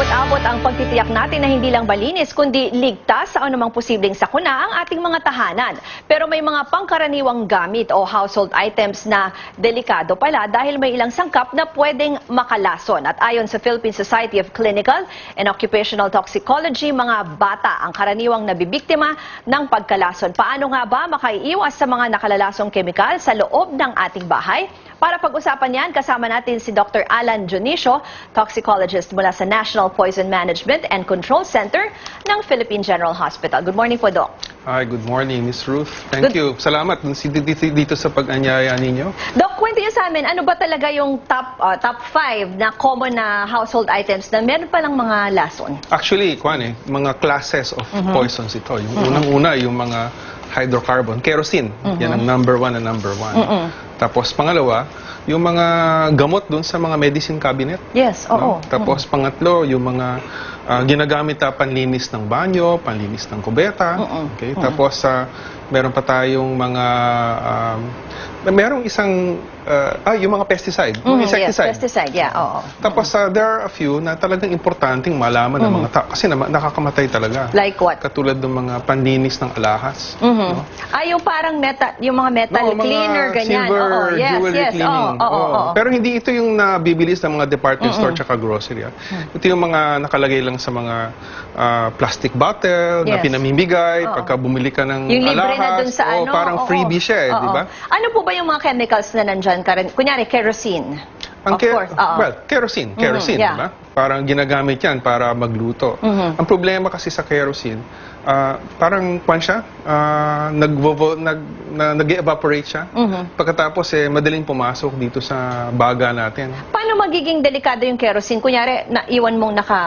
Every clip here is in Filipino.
Abot-abot ang pagtitiyak natin na hindi lang malinis kundi ligtas sa anumang posibleng sakuna ang ating mga tahanan. Pero may mga pangkaraniwang gamit o household items na delikado pala dahil may ilang sangkap na pwedeng makalason. At ayon sa Philippine Society of Clinical and Occupational Toxicology, mga bata ang karaniwang nabibiktima ng pagkalason. Paano nga ba makaiiwas sa mga nakalalasong kemikal sa loob ng ating bahay? Para pag-usapan yan, kasama natin si Dr. Alan Junicio, toxicologist mula sa National Poison Management and Control Center ng Philippine General Hospital. Good morning po, Doc. Hi, good morning, Miss Ruth. Thank Good- you. Salamat dito, sa pag-anyaya ninyo. Doc, kwento niyo sa amin, ano ba talaga yung top uh, top 5 na common na household items na meron palang mga lason? Actually, kwan eh, mga classes of poisons ito. Yung unang-una, yung mga hydrocarbon, kerosene. Yan ang number one na number one. Tapos pangalawa, yung mga gamot dun sa mga medicine cabinet. Yes, oo. no? Tapos pangatlo, yung mga ah, ginagamit na panlinis ng banyo, panlinis ng kubeta. Okay? Tapos sa meron pa tayong mga um, merong isang ah, ah, yung mga pesticide, yung Mm, yes, insecticide. pesticide, yeah, oo. Tapos ah, there are a few na talagang importanteng malaman ng mga tao kasi na, nakakamatay talaga. Like what? Katulad ng mga panlinis ng alahas. Mhm. no? Ah, yung parang metal, yung mga metal Oo, mga cleaner, ganyan. silver oo, yes, jewelry yes. cleaning. Oo, oo, Oo. oo. Pero hindi ito yung nabibilis ng mga department store tsaka grocery. ah. Ito yung mga nakalagay lang sa mga ah, plastic bottle na Yes. pinamimigay Oo. pagka bumili ka ng Yung libre na alahas. dun sa Oo, ano. parang oo. freebie siya eh, Oo. di ba? Ano po ba yung mga chemicals na nandyan? Karen? Kunyari, kerosene. Ang of ke- course, oo. Well, kerosene. Kerosene, yeah. di ba? Parang ginagamit yan para magluto. Mhm. Ang problema kasi sa kerosene, ah, parang kwan siya, ah, nagvovo, nag, na, nag-evaporate siya. Mhm. Pagkatapos eh, madaling pumasok dito sa baga natin. Paano magiging delikado yung kerosene? Kunyari, naiwan mong naka...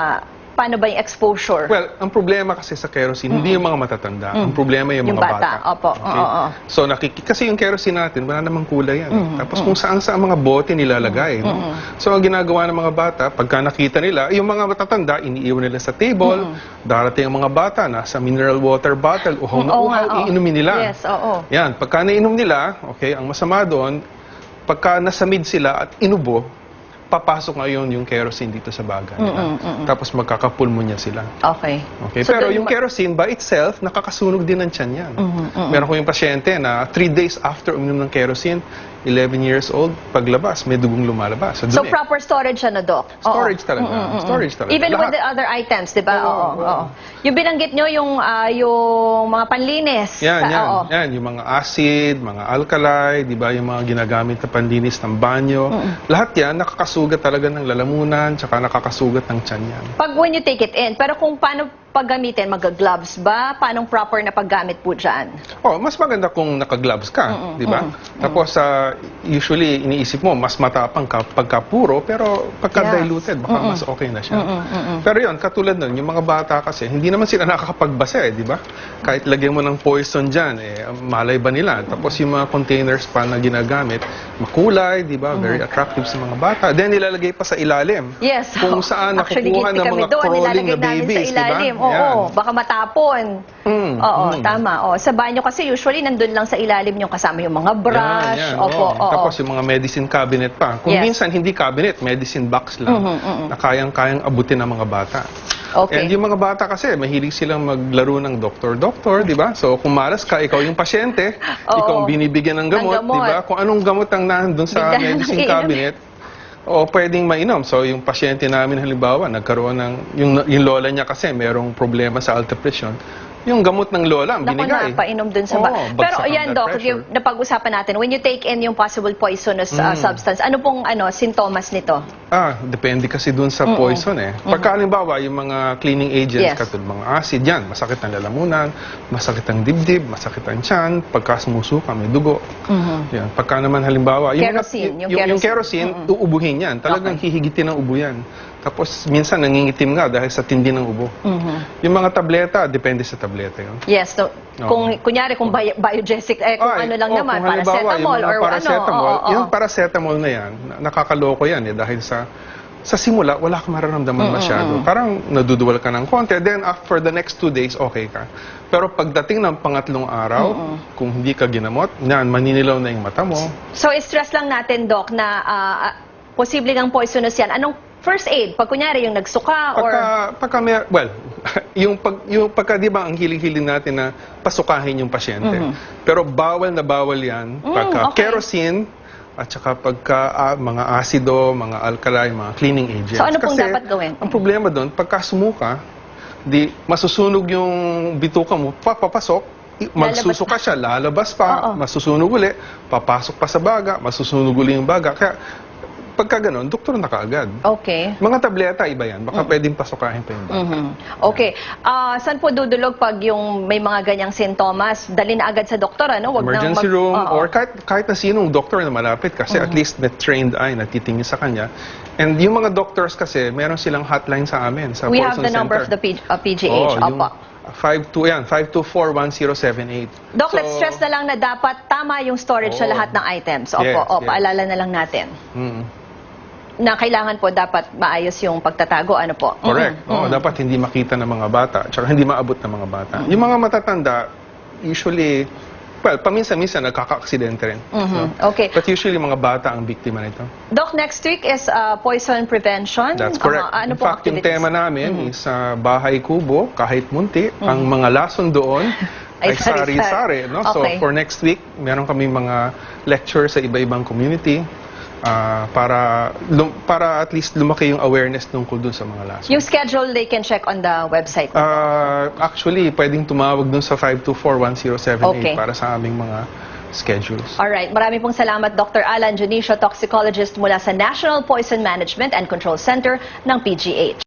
Paano ba yung exposure? Well, ang problema kasi sa kerosene, hindi yung mga matatanda. Ang problema yung, Yung mga bata, bata. opo. Oo, oo. So, nakiki- kasi yung kerosene natin, wala namang kulay yan. eh. Tapos kung saan sa mga bote nilalagay. no? So, ang ginagawa ng mga bata, pagka nakita nila, yung mga matatanda, iniiwan nila sa table. Darating ang mga bata, nasa mineral water bottle, uhaw na uhaw, oo. iinumin nila. Yes, oo. Yan, pagka nainom nila, okay, ang masama doon, pagka nasamid sila at inubo, papasok ngayon yung kerosene dito sa baga nila. Tapos magkakapulmonya sila. Okay. Okay, So, pero yung kerosene by itself, nakakasunog din ng tiyan yan. Meron ko yung pasyente na 3 days after uminom ng kerosene, 11 years old, paglabas, may dugong lumalabas sa So, dumi. proper storage siya na, Doc? Oo. Storage talaga. Storage talaga. Even with Lahat. the other items, di ba? Oo, Oo, oo. oo. Yung binanggit nyo, yung, ah, yung mga panlinis. Yan, Sa- yan. oo. Yan, yung mga acid, mga alkali, di ba, yung mga ginagamit na panlinis ng banyo. Lahat yan, nakakasugat talaga ng lalamunan, tsaka nakakasugat ng tiyan yan. Pag when you take it in, pero kung paano paggamitin, mag-gloves ba? Paano proper na paggamit po dyan? Oh, mas maganda kung naka-gloves ka, di ba? Tapos ah, usually iniisip mo mas matapang ka pagka puro pero pagka Yes. diluted baka mas okay na siya. Pero 'yon, katulad nun, yung mga bata kasi hindi naman sila nakakapagbasa eh, di ba? Kahit lagyan mo ng poison diyan eh malay ba nila? Tapos yung mga containers pa na ginagamit, makulay, di ba? Very attractive sa mga bata. Then nilalagay pa sa ilalim. Yes. Kung saan Actually, nakukuha ng mga doon. crawling na babies, sa ilalim. di ba? Oo, Yan. baka matapon. Mm, Oo, mm. tama. Oo. Sa banyo kasi usually nandun lang sa ilalim yung kasama yung mga brush. Yan, yan, Opo, oo. oo. Tapos yung mga medicine cabinet pa. Kung Yes. minsan hindi cabinet, medicine box lang na kayang-kayang abutin ng mga bata. Okay. And yung mga bata kasi, mahilig silang maglaro ng doktor-doktor, di ba? So kung malas ka, ikaw yung pasyente, Oo. ikaw ang binibigyan ng gamot, Ng gamot. di ba? Kung anong gamot ang nandun sa Bigla medicine cabinet, o pwedeng mainom. So yung pasyente namin halimbawa, nagkaroon ng, yung, yung lola niya kasi merong problema sa alta pressure, yung gamot ng lola ang Naku binigay. na, painom dun sa Oo, ba- bagsak Pero ang yan, blood Doc, pressure. yung napag-usapan natin, when you take in yung possible poisonous uh, substance, ano pong ano sintomas nito? Ah, depende kasi dun sa poison eh. Pagka halimbawa, yung mga cleaning agents, Yes. katulad mga acid, yan, masakit ang lalamunan, masakit ang dibdib, masakit ang tiyan, pagka sumusuka, may dugo. Yan. Pagka naman halimbawa, Kerosene, yung yung, yung kerosene. kerosene, uubuhin yan. Talagang hihigitin ng ubo yan. Tapos minsan nangingitim nga dahil sa tindi ng ubo. Yung mga tableta, depende sa tableta yun. Yes, so, Oo. kung kunyari kung bio- biogesic, eh, kung Ay, ano lang oh, naman, kung halimbawa, paracetamol yung mga or paracetamol, ano. oo, oo. Yung paracetamol na yan, na- nakakaloko yan eh dahil sa sa simula, wala kang mararamdaman masyado. Parang naduduwal ka ng konti. Then, after the next two days, okay ka. Pero pagdating ng pangatlong araw, kung hindi ka ginamot, yan, maninilaw na yung mata mo. So, stress lang natin, Doc, na ah, ah, posible poisonous yan. Anong First aid, pag kunyari yung nagsuka or... Pagka, pagka may, well, yung, pag, yung pagka, di ba, ang hiling-hiling natin na pasukahin yung pasyente. Pero bawal na bawal yan. Mm, Pagka okay. kerosene, at saka pagka ah, mga asido, mga alkali, mga cleaning agents. So, ano pong Kasi dapat gawin? Ang problema doon, pagka sumuka, di masusunog yung bituka mo, papapasok, magsusuka siya, lalabas pa, Oo. masusunog uli, papasok pa sa baga, masusunog uli yung baga. Kaya, pagka ganun, doktor na kaagad. Okay. Mga tableta, iba yan. Baka pwedeng pasukahin pa yung bata. Mhm. Okay. Ah, saan po dudulog pag yung may mga ganyang sintomas? Dali na agad sa doktor, ano? Wag nang Emergency mag- room Oo. or kahit, kahit na sinong doktor na malapit kasi at least na trained eye na titingin sa kanya. And yung mga doctors kasi, meron silang hotline sa amin, sa We have Paulson the number Center. of the P- uh, PGH. Oo, yung Opo. 52, yan, 524-1078. Doc, So, let's stress na lang na dapat tama yung storage sa Oo. lahat ng items. Opo, Yes, o, yes. paalala na lang natin. mm, Na kailangan po dapat maayos yung pagtatago. Ano po? correct. Mhm. Oo, dapat hindi makita ng mga bata, tsaka hindi maabot ng mga bata. Yung mga matatanda, usually, well, paminsan-minsan nagkaka-aksidente rin. Mhm. Okay. But usually mga bata ang biktima nito. Doc, next week is uh, poison prevention. That's correct. Ah, ano In po fact, yung tema namin is sa bahay kubo, kahit munti, ang mga lason doon Ay, sari-sari. No? So, Okay. for next week, meron kami mga lecture sa iba-ibang community ah, para lum- para at least lumaki yung awareness tungkol dun sa mga lason. Yung schedule, they can check on the website. Ah, actually, pwedeng tumawag dun sa 524-1078 Okay. para sa aming mga schedules. Alright, marami pong salamat Dr. Alan Junicio, toxicologist mula sa National Poison Management and Control Center ng PGH.